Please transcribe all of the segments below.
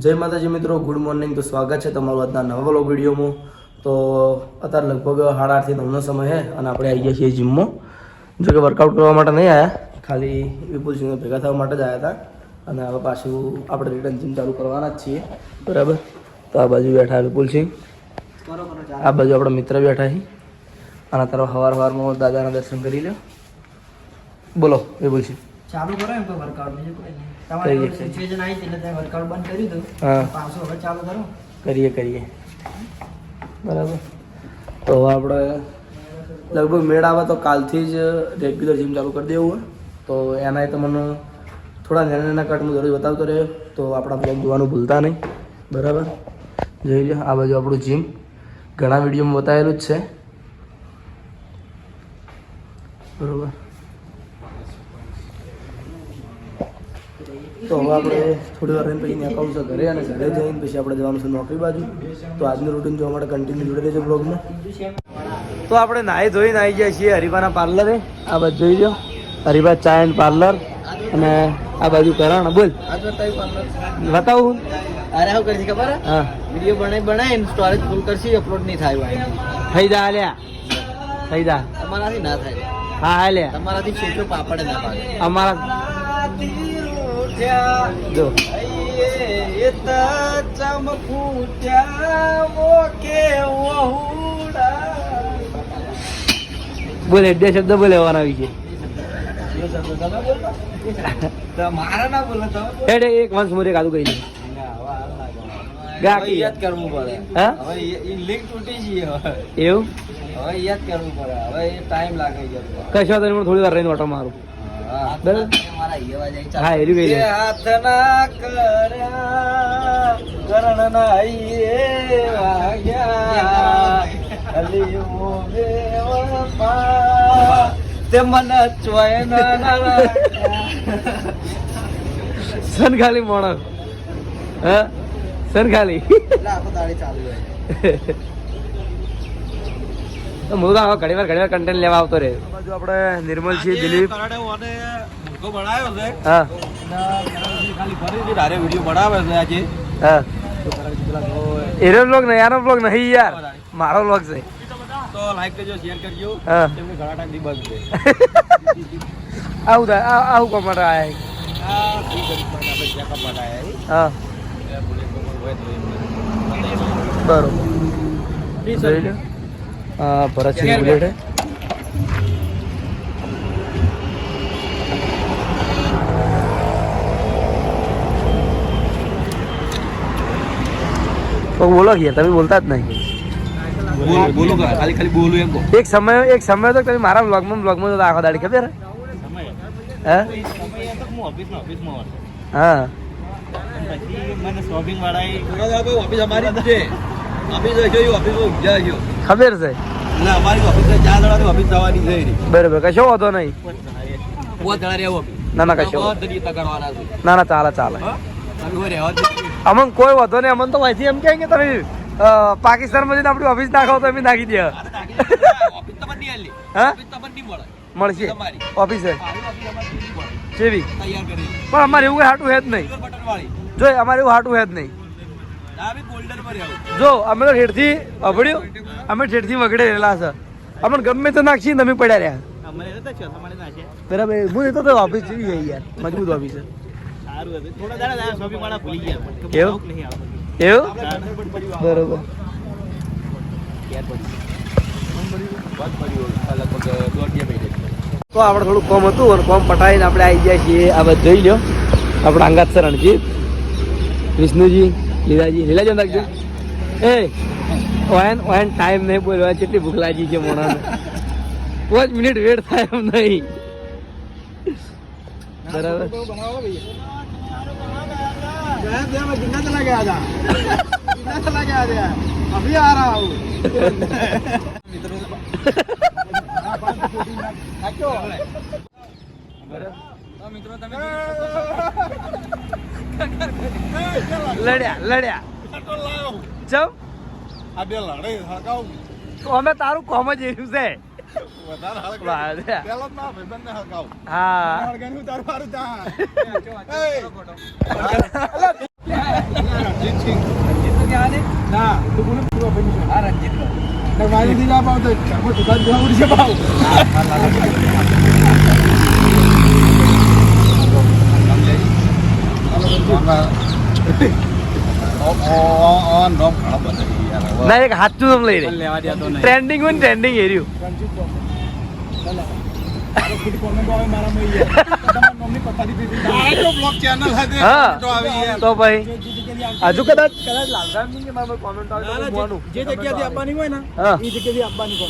જય માતાજી મિત્રો, ગુડ મોર્નિંગ. તો સ્વાગત છે તમારું આજના નવા વ્લોગ વિડીયોમાં. તો અત્યારે લગભગ સાડા આઠથી નવનો સમય છે અને આપણે આવી ગયા છીએ જીમમાં જો કે વર્કઆઉટ કરવા માટે નહીં આવ્યા ખાલી વિપુલ સિંહ ભેગા થવા માટે જ આવ્યા હતા. અને હવે પાછું આપણે રિટર્ન જીમ ચાલુ કરવાના જ છીએ. બરાબર? તો આ બાજુ બેઠા વિપુલ સિંહ આ બાજુ આપણા મિત્ર બેઠા છે. અને અત્યારે સવાર સવારમાં દાદાના દર્શન કરી લો બોલો વિપુલ સિંહ ચાલુ કરો એમ કોઈ વર્કઆઉટ બીજું કોઈ નહીં. તમારે સિચ્યુએશન આવી એટલે ત્યાં વર્કઆઉટ બંધ કરી હા. પાછું હવે ચાલુ કરો. કરીએ કરીએ. બરાબર. તો હવે આપણે લગભગ મેળ આવે તો કાલથી જ રેગ્યુલર જીમ ચાલુ કરી દેવું હોય. તો એના તમને થોડા નાના નાના કટ હું દરરોજ બતાવતો રહ્યો. તો આપણા બ્લોગ જોવાનું ભૂલતા નહીં. બરાબર? જોઈ લો આ બાજુ આપણું જીમ ઘણા વિડીયોમાં બતાવેલું જ છે. બરાબર? તો હવે આપણે થોડી વાર રહીને પછી નીકળવું છે ઘરે અને ઘરે જઈને પછી આપણે જવાનું છે નોકરી બાજુ. તો આજનું રૂટીન જોવા માટે કન્ટિન્યુ જોડે રહેજો બ્લોગમાં તો આપણે નાહી ધોઈને આવી ગયા છીએ હરિભાના પાર્લરે આ બાજુ જોઈ લો હરિભા ચા એન્ડ પાર્લર અને આ બાજુ કરણ બોલ. બતાવું અરે શું કરશે ખબર હા? વીડિયો બનાવી બનાવી સ્ટોરેજ ફૂલ કરશે અપલોડ નહીં થાય થઈ જા અલ્યા થઈ જા. તમારાથી ના થાય. હા હાલ્યા. તમારાથી શેચો પાપડ ના પાડે. અમારા જો. બોલે બે શબ્દ બોલે હેડે એક વંશ મોરે કાદુ દે યાદ કરવું પડે. હવે લિંક તૂટી એવું? હવે યાદ કરવું પડે. હવે ટાઈમ લાગે કશો તો થોડી વાર રહીને ઓટો મારું. હા એરી દે હાથ ના કર્યા કરણ ના ઈએ વાગ્યા. અલીઓ બેવફા તે મને ચોય સન ખાલી માણસ. હા? સન ખાલી. ચાલુ તો હું તો ઘણી વાર ઘણી વાર કન્ટેન્ટ લેવા આવતો રહે. બાજુ આપણે નિર્મલ છીએ દિલીપ. બનાવ્યો છે. હા. ખાલી તારે વીડિયો બનાવે છે આજે. હા. એનો બ્લોગ નહીં આનો બ્લોગ નહીં યાર. મારો બ્લોગ છે. તો લાઈક કરજો શેર કરજો. હા. એમને ઘણા ટાઈમથી બંધ છે. આવું થાય આવું કોમેન્ટ આયા આ ફી કરી પણ આપણે ચેકઅપ માટે હા. બરોબર. જોઈ सिंह હા. है તો બોલો કે તમે બોલતા જ નહીં. બોલું બોલું કા ખાલી ખાલી બોલું એમ કહો. એક સમય એક સમય તો તમે મારા બ્લોગમાં બ્લોગમાં તો આખો દાડી ખબર હે? હે? હોત. ખબર છે. બરોબર કશો વાંધો નહીં. ના ના કશો ના ના ચાલે ચાલે. અમન કોઈ વાંધો નહીં અમન તો અહીંથી એમ કે તમે પાકિસ્તાનમાં જઈને આપણી ઓફિસ નાખો તો એમ નાખી દે. મળશે. ઓફિસે. કેવી પણ અમારે એવું હાટું હે જ નહીં. જો અમારે એવું હાટું હે જ નહીં આ બી golden પર આવું. જો અમે તો ઠેઠથી અભડ્યું. અમે ઠેઠથી વગડે રહેલા છે. અમને ગમે તો નાખીએ ને તમે પડ્યા રહ્યા. બરાબર હું એ તો ઓફિસ જેવી છે યાર. મજબૂત ઓફિસ છે. એવું? એવું? બરોબર. તો આપણે થોડું કોમ હતું અને કોમ પટાવીને આપણે આવી ગયા છીએ. આ બધું જોઈ લ્યો. આપણા અંગાત સર રણજીત વિષ્ણુજી. લીલાજી લીલાજી રાખજો એ ઓન ઓન ટાઈમ નહીં બોલવા કેટલી ભૂખ લાગી છે મોણાને. પાંચ મિનિટ વેટ થાય એમ નહીં. બરાબર. મિત્રો તમે લડ્યા લડ્યા. જમ આ બે લડાઈ હળગાવ અમે તારું કોમ જ એવું છે. રણજીત ઈ યાર. તમારા મમ્મી પપ્પાની ટ્રેન્ડિંગ બ્લોગ ચેનલ હતી હા તો ભાઈ હજુ કદાચ. ના, ના, હોય ને.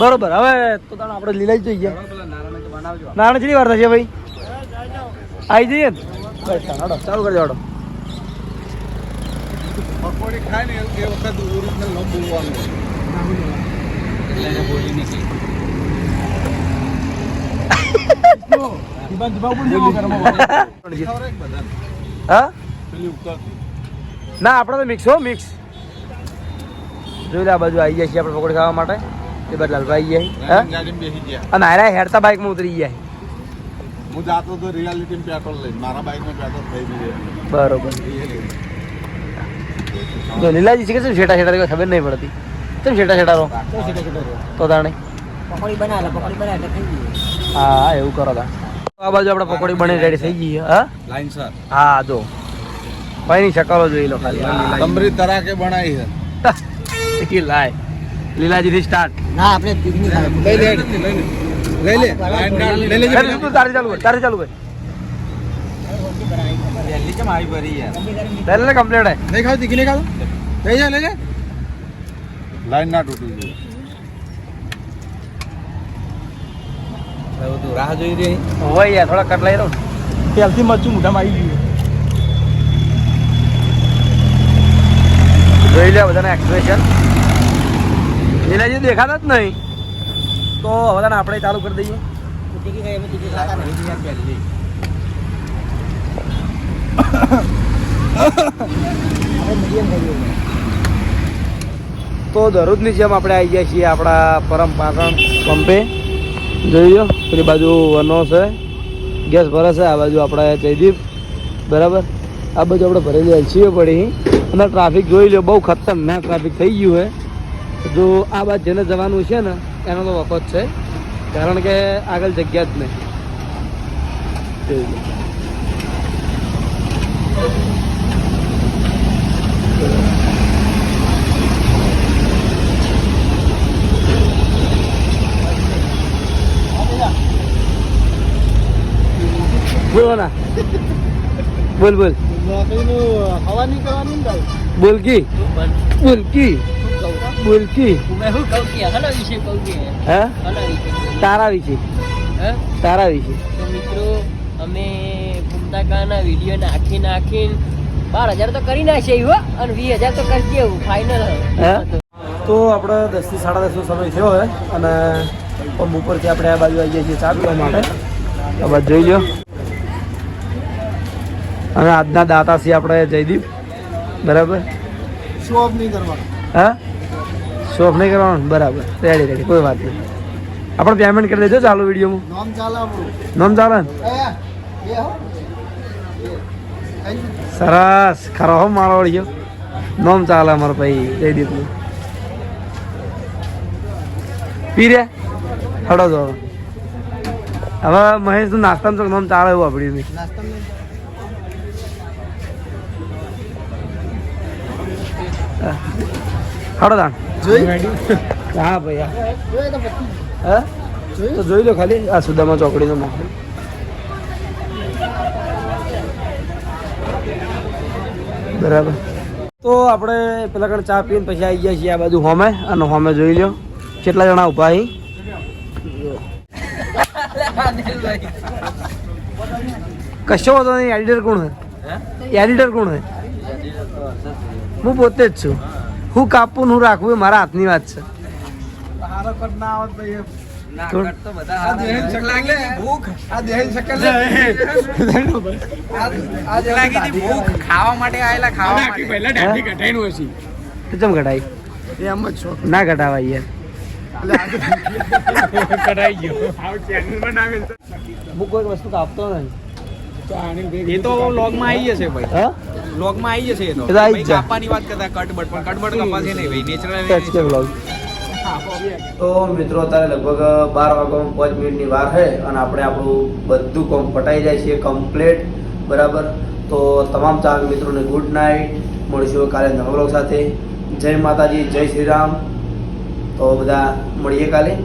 બરોબર હવે તો આપણે લીલા જ જઈએ. નાના કેટલી વાર થશે ભાઈ? આવી જઈએ ને? ચાલુ કરજો હાલો. પકોડી ખાય ને એ વખત ઓરિજિનલ ન બોલવાનું એટલે એને બોલી ઉપર ના આપણે તો મિક્સ હો મિક્સ જોઈ લે આ બાજુ આવી જાય છે આપણે પકોડી ખાવા માટે? એ બધા લાલભાઈ આવી જાય. હા? ગાડીમાં બેસી ગયા. અને આરા હેડતા બાઇકમાં ઉતરી જાય હું જાતો તો રિયાલિટી પેટ્રોલ લઈ મારા બાઇકમાં પેટ્રોલ થઈ ગયું બરોબર. જો લીલાજી છે કે શેટા છેટા ખબર નહીં પડતી. કેમ છેટા શેટા રહો? તો તાણે. પકોડી બનાવે પકોડી બનાવે એટલે હા હા એવું કરો તા આ બાજુ આપણે પકોડી બની રેડી થઈ ગઈ હા? Line sir. હા જો. ભાઈ ની શકલો જોઈ લો ખાલી. તમરી તરાકે બનાવી છે. એ લાય. લીલાજી થી સ્ટાર્ટ ના આપણે લઈ લે લઈ લે. લઈ લે. તું તારી ચાલુ કર તારી ચાલુ કર. દિલ્હી કેમ આવી ભરી યાર પહેલે કમ્પ્લીટ હે નહીં ખાવ તીખી નહીં ખાવ લઈ જા લઈ જા. લાઈન ના તૂટી જાય તું રાહ જોઈ રહી. હોય યાર થોડા કટ લઈ રહો પહેલથી મરચું મોઢામાં આવી ગયું. જોઈ લે બધાના એક્સપ્રેશન લીલાજી દેખાતા જ નહીં. તો હવે આપણે ચાલુ કરી દઈએ. તો દરરોજની જેમ આપણે આવી ગયા છીએ આપણા પરમ પાટણ પંપે. જોઈ લો પેલી બાજુ વનો છે, ગેસ ભરે છે, આ બાજુ આપણે જયદીપ, બરાબર? આ બાજુ આપણે ભરેલી એલસીઓ પડી. અને ટ્રાફિક જોઈ લો બહુ ખતરનાક ટ્રાફિક થઈ ગયું છે. જો આ બાજુ જેને જવાનું છે ને, એનો તો વખત છે. કારણ કે આગળ જગ્યા જ નહીં. બોલ ના બોલ બોલ. નોકરીનું હવા નહીં કરવાની બોલ કી. બોલ કી. બોલ કી. મેં શું કહું કે હલો વિશે કહું કે હે? હલો વિશે. તારા વિશે. તારા વિશે મિત્રો, અમે ઘૂમતા કાના વીડિયો નાખી નાખીને બાર હજાર તો કરી નાખીએ હો અને વીસ હજાર તો કરી દેવું ફાઇનલ હે? તો આપણે દસથી સાડા દસનો સમય થયો હોય અને પંપ ઉપરથી આપણે આ બાજુ આવી જઈએ છીએ ચા પીવા માટે. આ બાજુ જોઈ લો અને આજના દાતા છીએ આપણે જયદીપ બરાબર? શોપ નહીં કરવાનો. હા? શોપ નહીં કરવાનું? બરાબર. રેડી રેડી કોઈ વાત નહીં. આપણે પેમેન્ટ કરી દેજો ચાલુ વિડીયોમાં નામ ચાલે નામ ચાલે? સરસ. ખરો હો મારો વળ્યો નોમ ચાલે અમારો ભાઈ જયદીપનું પી રે. હડો તો હવે મહેશનું નાસ્તાનું ચોક નોમ ચાલે એવું આપણી નહીં હડો તાણ. હા ભાઈ હા. જોઈ તો જોઈ? લો ખાલી. આ સુદામા ચોકડીનો માહોલ બરાબર. તો આપણે પેલા કણ ચા પીને પછી આવી ગયા છીએ આ બાજુ હોમે અને હોમે જોઈ લો કેટલા જણા ઊભા અહીં? કશો વાંધો નહીં એડિટર કોણ છે એડિટર કોણ છે હું પોતે જ છું. હું કાપું હું રાખવું એ મારા હાથની વાત છે. ખાવા માટે આયેલા ખાવા પહેલા દાઢી કટાઈનું હશે તો ચમ ઘટાઈ એમ જ છો. ના ઘટાવાય યાર. કટાઈ ગયો. આવ ચેનલ બનાવેલ હું કોઈ વસ્તુ કાપતો નથી એ તો લોગમાં આવી જશે ભાઈ. લોગમાં આવી જશે એ તો. કાપવાની વાત કરતા કટબટ પણ કટબટ કપાશે નહીં ભાઈ. નેચરલ. તો મિત્રો, અત્યારે લગભગ બાર વાગ્યામાં પાંચ મિનિટની વાર છે અને આપણે આપણું બધું કોમ પટાઈ જાય છે કમ્પ્લેટ બરાબર? તો તમામ ચાર મિત્રોને ગુડ નાઇટ મળીશું કાલે નવરો સાથે. જય માતાજી, જય શ્રી રામ. તો બધા મળીએ કાલે.